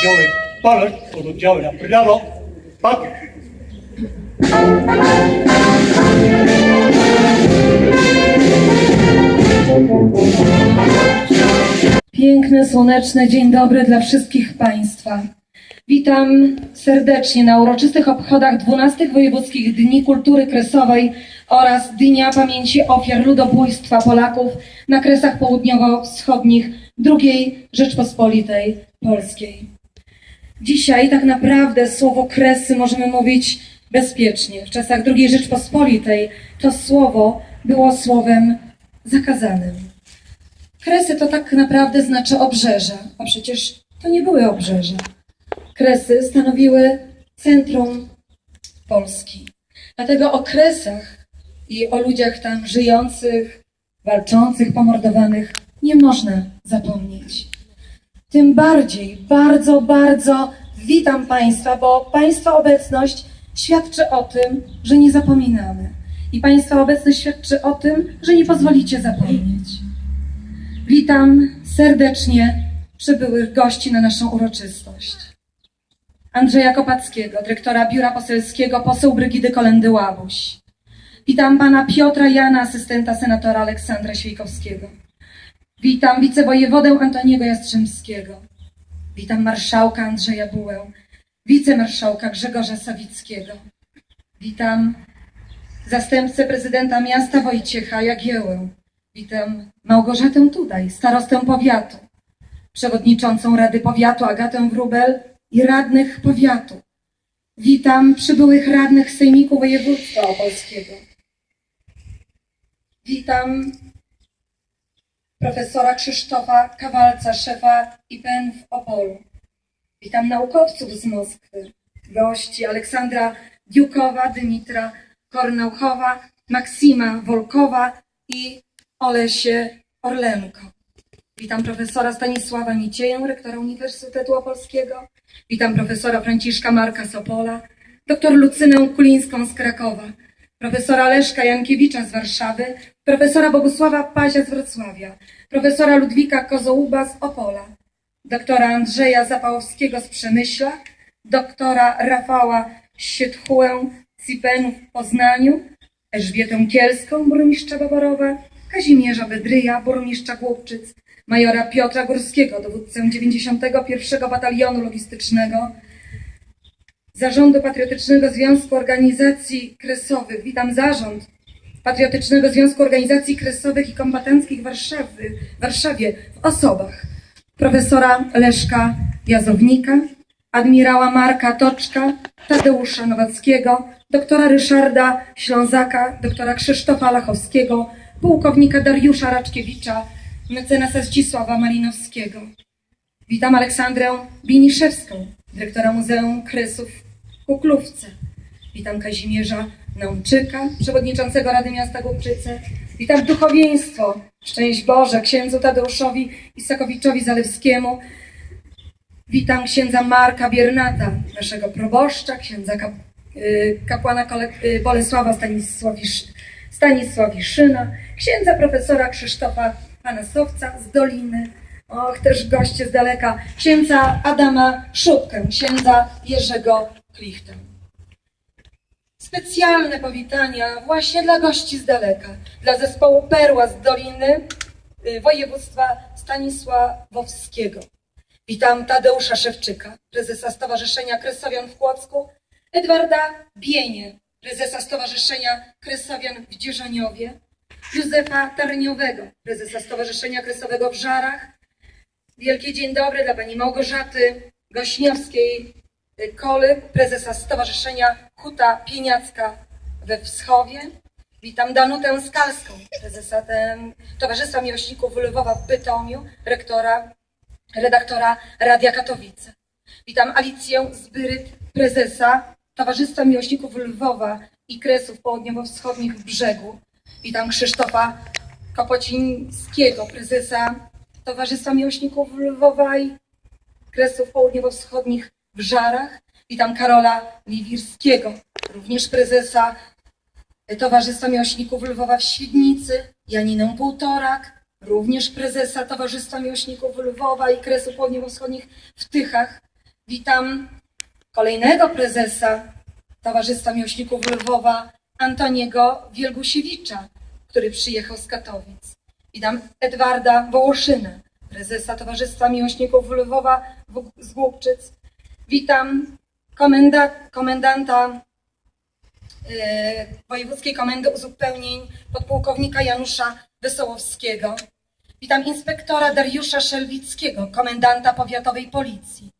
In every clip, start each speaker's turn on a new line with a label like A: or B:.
A: pododdziały Palec, pododdziały na prawo, patrz.
B: Piękny, słoneczny dzień dobry dla wszystkich Państwa. Witam serdecznie na uroczystych obchodach 12 Wojewódzkich Dni Kultury Kresowej oraz Dnia Pamięci Ofiar Ludobójstwa Polaków na Kresach Południowo-Wschodnich II Rzeczpospolitej Polskiej. Dzisiaj tak naprawdę słowo Kresy możemy mówić bezpiecznie. W czasach II Rzeczpospolitej to słowo było słowem zakazanym. Kresy to tak naprawdę znaczy obrzeża, a przecież to nie były obrzeża. Kresy stanowiły centrum Polski. Dlatego o Kresach i o ludziach tam żyjących, walczących, pomordowanych nie można zapomnieć. Tym bardziej bardzo, bardzo witam Państwa, bo Państwa obecność świadczy o tym, że nie zapominamy. I Państwa obecność świadczy o tym, że nie pozwolicie zapomnieć. Witam serdecznie przybyłych gości na naszą uroczystość. Andrzeja Kopackiego, dyrektora Biura Poselskiego, poseł Brygidy Kolendy-Łabuś. Witam pana Piotra Jana, asystenta senatora Aleksandra Świejkowskiego. Witam wicewojewodę Antoniego Jastrzębskiego. Witam marszałka Andrzeja Bułę, wicemarszałka Grzegorza Sawickiego. Witam zastępcę prezydenta miasta Wojciecha Jagiełę. Witam Małgorzatę Tutaj, starostę powiatu, przewodniczącą Rady Powiatu Agatę Wróbel i radnych powiatu. Witam przybyłych radnych Sejmiku Województwa Opolskiego. Witam profesora Krzysztofa Kawalca, szefa IPN w Opolu. Witam naukowców z Moskwy, gości Aleksandra Diukowa, Dymitra Kornauchowa, Maksima Wolkowa i Olesie Orlenko. Witam profesora Stanisława Micieję, rektora Uniwersytetu Opolskiego. Witam profesora Franciszka Marka Sopola, doktor Lucynę Kulińską z Krakowa, profesora Leszka Jankiewicza z Warszawy, profesora Bogusława Pazia z Wrocławia, profesora Ludwika Kozołuba z Opola, doktora Andrzeja Zapałowskiego z Przemyśla, doktora Rafała Sietchułę z IPN w Poznaniu, Elżbietę Kielską, burmistrza Baborowa, Kazimierza Bedryja, burmistrza Głubczyc, majora Piotra Górskiego, dowódcę 91. Batalionu Logistycznego, Zarządu Patriotycznego Związku Organizacji Kresowych. Witam zarząd Patriotycznego Związku Organizacji Kresowych i Kombatanckich w Warszawie w osobach profesora Leszka Jazownika, admirała Marka Toczka, Tadeusza Nowackiego, doktora Ryszarda Ślązaka, doktora Krzysztofa Lachowskiego, pułkownika Dariusza Raczkiewicza, mecenasa Zdzisława Malinowskiego. Witam Aleksandrę Biniszewską, dyrektora Muzeum Kresów w Kuklówce. Witam Kazimierza Naumczyka, przewodniczącego Rady Miasta Głubczyce. Witam duchowieństwo, szczęść Boże, księdzu Tadeuszowi Isakowiczowi Zalewskiemu. Witam księdza Marka Biernata, naszego proboszcza, księdza kap, y, kapłana y, Bolesława Stanisławisz, Stanisławiszyna, księdza profesora Krzysztofa Panasowca z Doliny, och, też goście z daleka, księdza Adama Szubkę, księdza Jerzego Klichtę. Specjalne powitania właśnie dla gości z daleka, dla zespołu Perła z Doliny y, województwa Stanisławowskiego. Witam Tadeusza Szewczyka, prezesa Stowarzyszenia Kresowian w Kłodzku, Edwarda Bienie, prezesa Stowarzyszenia Kresowian w Dzierżoniowie, Józefa Tarniowego, prezesa Stowarzyszenia Kresowego w Żarach. Wielkie dzień dobry dla pani Małgorzaty Gośniowskiej Koly, prezesa Stowarzyszenia Huta Pieniacka we Wschowie. Witam Danutę Skalską, prezesa Towarzystwa Miłośników Lwowa w Bytomiu, rektora, redaktora Radia Katowice. Witam Alicję Zbyryt, prezesa Towarzystwa Miłośników Lwowa i Kresów Południowo-Wschodnich w Brzegu. Witam Krzysztofa Kopocińskiego, prezesa Towarzystwa Miłośników Lwowa i Kresów Południowo-Wschodnich w Żarach. Witam Karola Liwirskiego, również prezesa Towarzystwa Miłośników Lwowa w Świdnicy, Janinę Półtorak, również prezesa Towarzystwa Miłośników Lwowa i Kresów Południowo-Wschodnich w Tychach. Witam kolejnego prezesa Towarzystwa Miłośników Lwowa, Antoniego Wielgusiewicza, który przyjechał z Katowic. Witam Edwarda Wołoszyna, prezesa Towarzystwa Miłośników Lwowa z Głubczyc. Witam komenda, komendanta e, Wojewódzkiej Komendy Uzupełnień podpułkownika Janusza Wesołowskiego. Witam inspektora Dariusza Szelwickiego, komendanta powiatowej policji.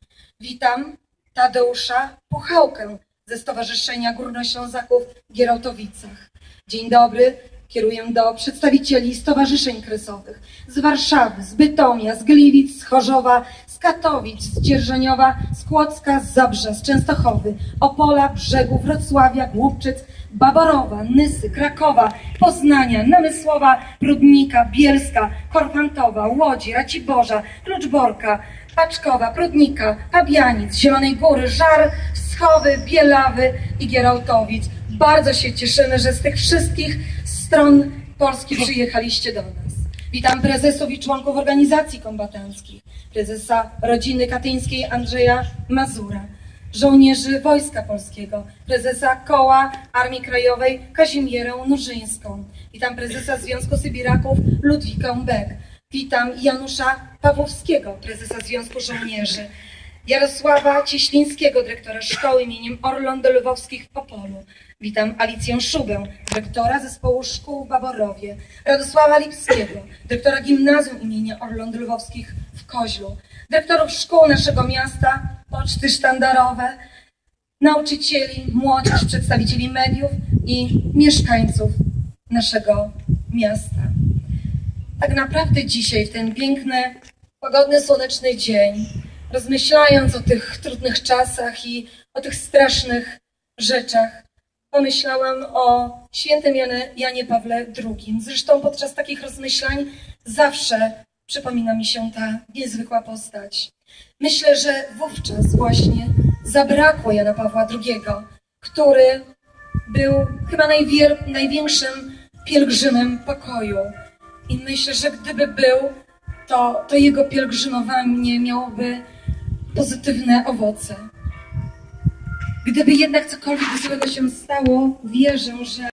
B: Witam Tadeusza Puchałkę ze Stowarzyszenia Górnoślązaków w Gierałtowicach. Dzień dobry, kieruję do przedstawicieli stowarzyszeń kresowych z Warszawy, z Bytomia, z Gliwic, z Chorzowa, z Katowic, z Dzierżoniowa, z Kłodzka, z Zabrza, z Częstochowy, Opola, Brzegu, Wrocławia, Głubczyc, Baborowa, Nysy, Krakowa, Poznania, Namysłowa, Prudnika, Bielska, Korfantowa, Łodzi, Raciborza, Kluczborka, Paczkowa, Prudnika, Pabianic, Zielonej Góry, Żar, Wschowy, Bielawy i Gierałtowic. Bardzo się cieszymy, że z tych wszystkich stron Polski przyjechaliście do nas. Witam prezesów i członków organizacji kombatanckich, prezesa rodziny katyńskiej Andrzeja Mazura, żołnierzy Wojska Polskiego, prezesa Koła Armii Krajowej Kazimierę Nurzyńską. Witam prezesa Związku Sybiraków Ludwikę Beck. Witam Janusza Pawłowskiego, prezesa Związku Żołnierzy. Jarosława Cieślińskiego, dyrektora szkoły imieniem Orląt Lwowskich w Opolu. Witam Alicję Szubę, dyrektora zespołu szkół Baborowie. Radosława Lipskiego, dyrektora gimnazjum imienia Orląt Lwowskich w Koźlu. Dyrektorów szkół naszego miasta, poczty sztandarowe, nauczycieli, młodzież, przedstawicieli mediów i mieszkańców naszego miasta. Tak naprawdę dzisiaj, w ten piękny, pogodny, słoneczny dzień, rozmyślając o tych trudnych czasach i o tych strasznych rzeczach, pomyślałam o świętym Janie, Pawle II. Zresztą podczas takich rozmyślań zawsze przypomina mi się ta niezwykła postać. Myślę, że wówczas właśnie zabrakło Jana Pawła II, który był chyba największym pielgrzymem pokoju. I myślę, że gdyby był, to, to jego pielgrzymowanie miałoby pozytywne owoce. Gdyby jednak cokolwiek złego się stało, wierzę, że